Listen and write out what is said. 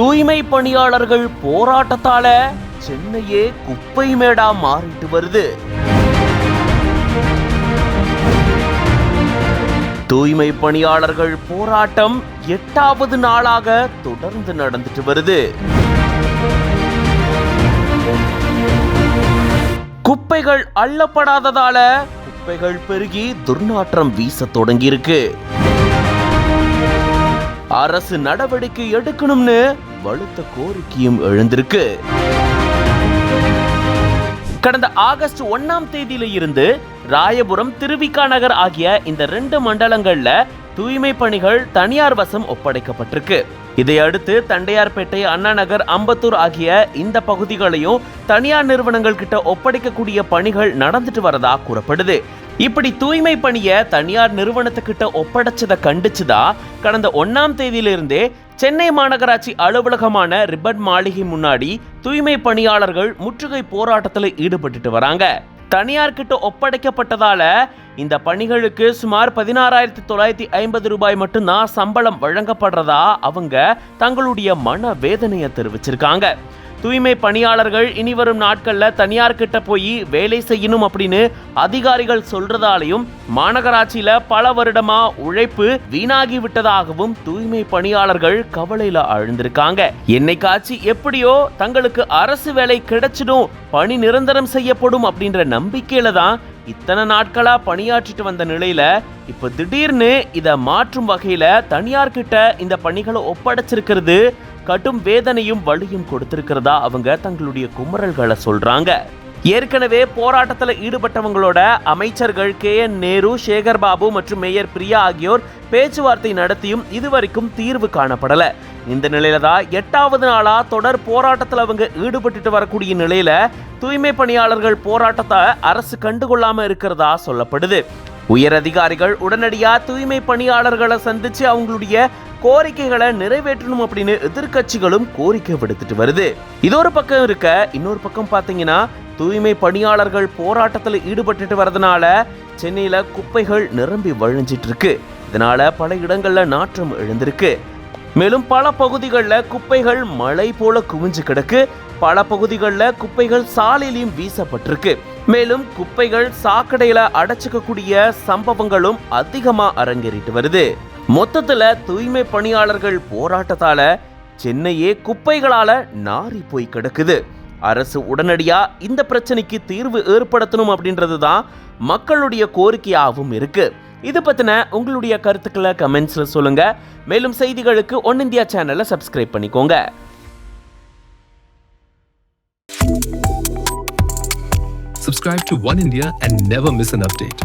தூய்மை பணியாளர்கள் போராட்டத்தால சென்னையே குப்பை மேடா மாறிட்டு வருது. தூய்மை பணியாளர்கள் போராட்டம் எட்டாவது நாளாக தொடர்ந்து நடந்துட்டு வருது. குப்பைகள் அள்ளப்படாததால குப்பைகள் பெருகி துர்நாற்றம் வீச தொடங்கியிருக்கு. அரசு நடவடிக்கை எடுக்கணும்னு வலுத்த கோரிக்கையும் எழுந்திருக்கு. கடந்த ஆகஸ்ட் ஒன்னாம் தேதியில இருந்து ராயபுரம் திருவிக்கா நகர் ஆகிய இந்த ரெண்டு மண்டலங்கள்ல தூய்மை பணிகள் தனியார் வசம் ஒப்படைக்கப்பட்டிருக்கு. இதையடுத்து தண்டையார்பேட்டை அண்ணா நகர் அம்பத்தூர் ஆகிய இந்த பகுதிகளையும் தனியார் நிறுவனங்கள் கிட்ட ஒப்படைக்கக்கூடிய பணிகள் நடந்துட்டு வரதா கூறப்படுது. இப்படி தூய்மை பணியை தனியார் நிறுவனத்துக்கிட்ட ஒப்படைச்சதை கண்டிச்சுதான் கடந்த ஒன்னாம் தேதியிலிருந்தே சென்னை மாநகராட்சி அலுவலகமான ரிப்பன் மாளிகை முன்னாடி தூய்மை பணியாளர்கள் முற்றுகை போராட்டத்தில் ஈடுபட்டுட்டு வராங்க. தனியார் கிட்ட ஒப்படைக்கப்பட்டதால இந்த பணிகளுக்கு சுமார் பதினாறாயிரத்தி தொள்ளாயிரத்தி ஐம்பது ரூபாய் மட்டும்தான் சம்பளம் வழங்கப்படுறதா அவங்க தங்களுடைய மன வேதனையை தெரிவிச்சிருக்காங்க. தூய்மை பணியாளர்கள் இனி வரும் நாட்களில் தனியார் கிட்ட போய் வேலை செய்யணும் அப்படின்னு அதிகாரிகள் சொல்றதாலையும் மாநகராட்சியில பல வருடமா உழைப்பு வீணாகி விட்டதாகவும் தூய்மை பணியாளர்கள் கவலையில ஆழ்ந்திருக்காங்க. என்னைக்காச்சு எப்படியோ தங்களுக்கு அரசு வேலை கிடைச்சிடும் பணி நிரந்தரம் செய்யப்படும் அப்படின்ற நம்பிக்கையில தான் இத்தனை நாட்களா பணியாற்றிட்டு வந்த நிலையில இப்ப திடீர்னு இத மாற்றும் வகையில தனியார்கிட்ட இந்த பணிகளை ஒப்படைச்சிருக்கிறது கடும் வேதனையும் வலியும் கொடுத்திருக்கிறதா அவங்க தங்களுடைய குமரல்களை சொல்றாங்க. ஏற்கனவே போராட்டத்தில் ஈடுபட்டவங்களோட அமைச்சர்கள் கே. என். நேரு சேகர் பாபு மற்றும் மேயர் பிரியா ஆகியோர் பேச்சுவார்த்தை நடத்தியும் இதுவரைக்கும் தீர்வு காணப்படல. இந்த நிலையில தான் எட்டாவது நாளா தொடர் போராட்டத்தில் அவங்க ஈடுபட்டுட்டு வரக்கூடிய நிலையில தூய்மை பணியாளர்கள் போராட்டத்தை அரசு கண்டுகொள்ளாம இருக்கிறதா சொல்லப்படுது. உயர் அதிகாரிகள் உடனடியாக தூய்மை பணியாளர்களை சந்திச்சு அவங்களுடைய கோரிக்கைகளை நிறைவேற்றணும் அப்படின்னு எதிர்க்கட்சிகளும் கோரிக்கை விடுத்துட்டு வருது. இது ஒரு பக்கம் இருக்க இன்னொரு பக்கம் பார்த்தீங்கன்னா தூய்மை பணியாளர்கள் போராட்டத்தில் ஈடுபட்டுட்டு வரதுனால சென்னையில குப்பைகள் நிரம்பி வழிஞ்சிட்டு இருக்கு. இதனால பல இடங்கள்ல நாற்றம் எழுந்திருக்கு. மேலும் பல பகுதிகளில் குப்பைகள் மழை போல குவிஞ்சு கிடக்கு. பல பகுதிகளில் குப்பைகள் சாலையிலையும் வீசப்பட்டிருக்கு. மேலும் குப்பைகள் சாக்கடையில அடைச்சிக்கக்கூடிய சம்பவங்களும் அதிகமா அரங்கேறிட்டு வருது. மொத்தத்தில் தூய்மை பணியாளர்கள் போராட்டத்தால சென்னையே குப்பைகளால நாரி போய் கிடக்குது. அரசு உடனடியாக இந்த பிரச்சனைக்கு தீர்வு ஏற்படுத்தணும் அப்படின்றது தான் மக்களுடைய கோரிக்கையாகவும் இருக்கு. இது பற்றின உங்களுடைய கருத்துக்களை கமெண்ட்ஸில் சொல்லுங்க. மேலும் செய்திகளுக்கு ஒன் இந்தியா சேனலை சப்ஸ்கிரைப் பண்ணிக்கோங்க. Subscribe to One India and never miss an update.